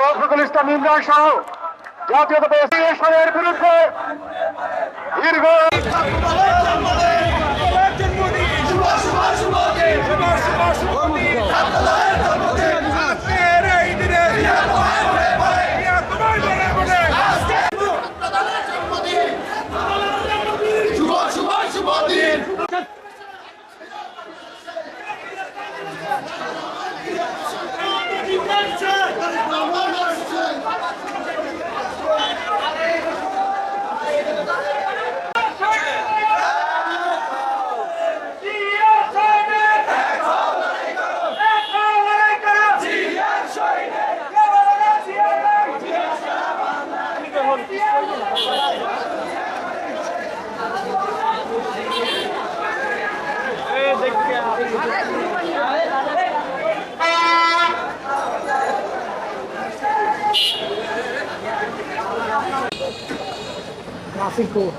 রফিকুল ইসলাম ইমরান সহ জাতীয়তা বিরুদ্ধে দীর্ঘ শুভ দিন। Masih kok.